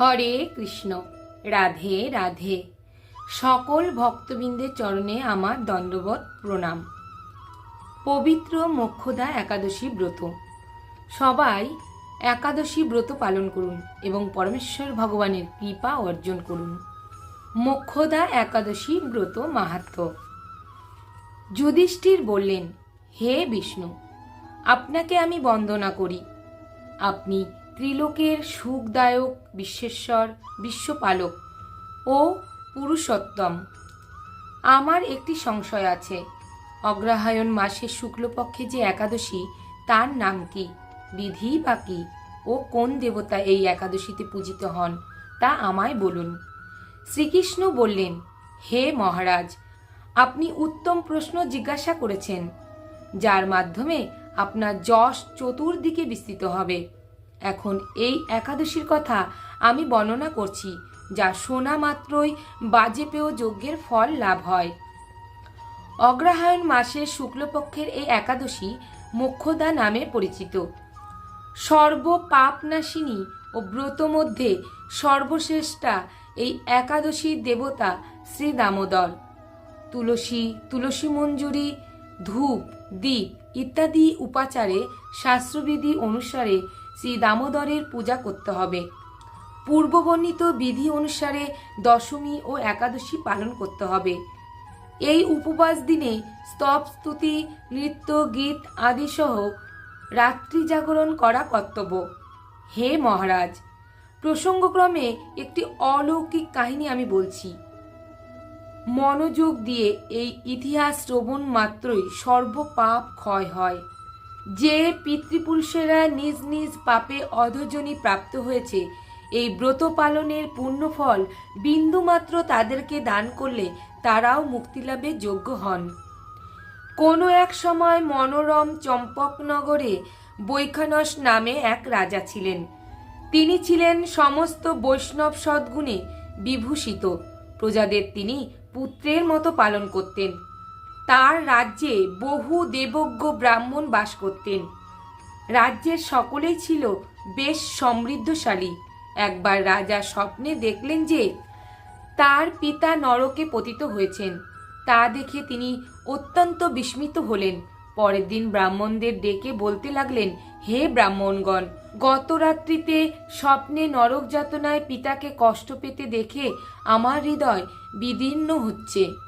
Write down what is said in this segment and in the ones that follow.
হরে কৃষ্ণ, রাধে রাধে। সকল ভক্তবৃন্দের চরণে আমার দণ্ডবত প্রণাম। পবিত্র মোক্ষদা একাদশী ব্রত। সবাই একাদশী ব্রত পালন করুন এবং পরমেশ্বর ভগবানের কৃপা অর্জন করুন। মোক্ষদা একাদশী ব্রত মাহাত্ম্য যুধিষ্ঠির বললেন, হে বিষ্ণু, আপনাকে আমি বন্দনা করি। আপনি ত্রিলোকের সুখদায়ক বিশ্বেশ্বর, বিশ্বপালক ও পুরুষোত্তম। আমার একটি সংশয় আছে, অগ্রহায়ণ মাসের শুক্লপক্ষে যে একাদশী, তার নাম কি? বিধি বা কি? ও কোন দেবতা এই একাদশীতে পূজিত হন, তা আমায় বলুন। শ্রীকৃষ্ণ বললেন, হে মহারাজ, আপনি উত্তম প্রশ্ন জিজ্ঞাসা করেছেন, যার মাধ্যমে আপনার যশ চতুর্দিকে বিস্তৃত হবে। এখন এই একাদশীর কথা আমি বর্ণনা করছি, যা শোনা মাত্রই বাজেপেয় যজ্ঞের ফল লাভ হয়। অগ্রহায়ণ মাসের শুক্লপক্ষের এই একাদশী মোক্ষদা নামে পরিচিত। সর্ব পাপনাশিনী ও ব্রত মধ্যে সর্বশ্রেষ্ঠা এই একাদশী দেবতা শ্রী দামোদর। তুলসী তুলসী মঞ্জুরি, ধূপ দ্বীপ ইত্যাদি উপাচারে শাস্ত্রবিধি অনুসারে শ্রী দামোদরের পূজা করতে হবে। পূর্ববর্ণিত বিধি অনুসারে দশমী ও একাদশী পালন করতে হবে। এই উপবাস দিনে স্তব, স্তুতি, নৃত্য, গীত আদি সহ রাত্রি জাগরণ করা কর্তব্য। হে মহারাজ, প্রসঙ্গক্রমে একটি অলৌকিক কাহিনী আমি বলছি। মনোযোগ দিয়ে এই ইতিহাস শ্রবণ মাত্রই সর্বপাপ ক্ষয় হয়। যে পিতৃপুরুষেরা নিজ নিজ পাপে অধজনী প্রাপ্ত হয়েছে, এই ব্রত পালনের পুণ্যফল বিন্দুমাত্র তাদেরকে দান করলে তারাও মুক্তিলাভে যোগ্য হন। কোনো এক সময় মনোরম চম্পকনগরে বৈখানস নামে এক রাজা ছিলেন। তিনি ছিলেন সমস্ত বৈষ্ণব সদ্গুণে বিভূষিত। প্রজাদের তিনি পুত্রের মতো পালন করতেন। তার রাজ্যে বহু দেবজ্ঞ ব্রাহ্মণ বাস করতেন। রাজ্যের সকলেই ছিল বেশ সমৃদ্ধশালী। একবার রাজা স্বপ্নে দেখলেন যে তার পিতা নরকে পতিত হয়েছেন। তা দেখে তিনি অত্যন্ত বিস্মিত হলেন। পরের দিন ব্রাহ্মণদের ডেকে বলতে লাগলেন, হে ব্রাহ্মণগণ, গত রাত্রিতে স্বপ্নে নরক যাতনায় পিতাকে কষ্ট পেতে দেখে আমার হৃদয় বিদীর্ণ হচ্ছে।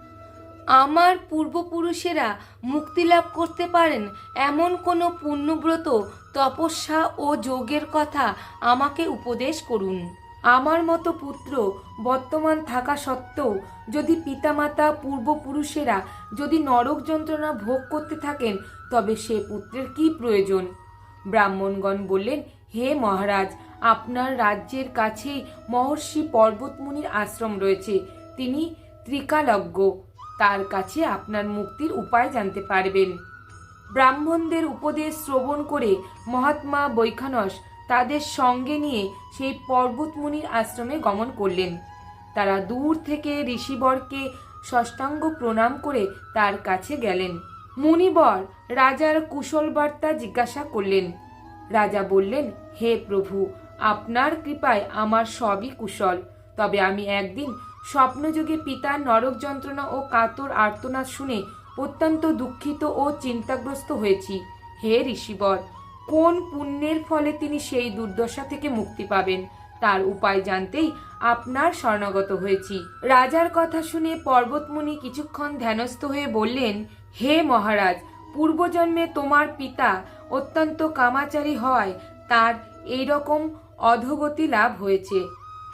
আমার পূর্বপুরুষেরা মুক্তি লাভ করতে পারেন এমন কোনো পুণ্যব্রত, তপস্যা ও যোগের কথা আমাকে উপদেশ করুন। আমার মতো পুত্র বর্তমান থাকা সত্ত্বেও যদি পিতামাতা পূর্বপুরুষেরা যদি নরক যন্ত্রণা ভোগ করতে থাকেন, তবে সে পুত্রের কি প্রয়োজন? ব্রাহ্মণগণ বললেন, হে মহারাজ, আপনার রাজ্যের কাছেই মহর্ষি পর্বতমুনির আশ্রম রয়েছে। তিনি ত্রিকালজ্ঞ। তার কাছে আপনার মুক্তির উপায় জানতে পারবেন। ব্রাহ্মণদের উপদেশ শ্রবণ করে মহাত্মা বৈখানস তাদের সঙ্গে নিয়ে সেই পর্বতমুনির আশ্রমে গমন করলেন। তারা দূর থেকে ঋষিবরকে ষষ্ঠাঙ্গ প্রণাম করে তার কাছে গেলেন। মুনিবর রাজার কুশল বার্তা জিজ্ঞাসা করলেন। রাজা বললেন, হে প্রভু, আপনার কৃপায় আমার সবই কুশল। তবে আমি একদিন স্বপ্নযোগে পিতার নরক যন্ত্রণা ও কাতর আর্তনাদ শুনে অত্যন্ত দুঃখিত ও চিন্তাগ্রস্ত হয়েছি। হে ঋষিবর, কোন পুণ্যের ফলে তিনি সেই দুর্দশা থেকে মুক্তি পাবেন? তার উপায় জানতেই আপনার শরণাগত হয়েছি। রাজার কথা শুনে পর্বতমুনি কিছুক্ষণ ধ্যানস্থ হয়ে বললেন, হে মহারাজ, পূর্বজন্মে তোমার পিতা অত্যন্ত কামাচারী হওয়ায় তার এই রকম অধোগতি লাভ হয়েছে।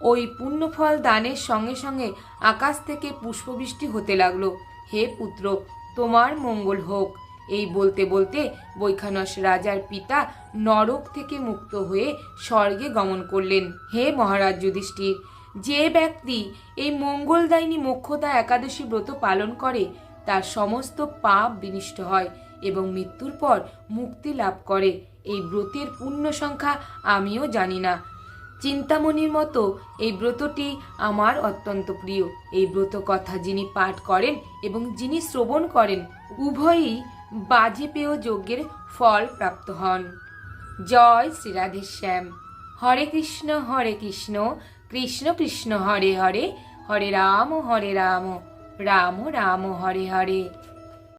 ওই পুণ্যফল দানের সঙ্গে সঙ্গে আকাশ থেকে পুষ্পবৃষ্টি হতে লাগল। হে পুত্র, তোমার মঙ্গল হোক। এই বলতে বলতে বৈখানস রাজার পিতা নরক থেকে মুক্ত হয়ে স্বর্গে গমন করলেন। হে মহারাজ যুধিষ্ঠির, যে ব্যক্তি এই মঙ্গলদায়িনী মোক্ষদা একাদশী ব্রত পালন করে, তার সমস্ত পাপ বিনিষ্ট হয় এবং মৃত্যুর পর মুক্তি লাভ করে। এই ব্রতের পূর্ণ সংখ্যা আমিও জানি না। চিন্তামণির মতো এই ব্রতটি আমার অত্যন্ত প্রিয়। এই ব্রত কথা যিনি পাঠ করেন এবং যিনি শ্রবণ করেন, উভয়ই বাজেপেয় যজ্ঞের ফল প্রাপ্ত হন। জয় শ্রী রাধেশ্যাম হরে কৃষ্ণ হরে কৃষ্ণ কৃষ্ণ কৃষ্ণ, হরে হরে হরে রাম হরে রাম রাম রাম, হরে হরে।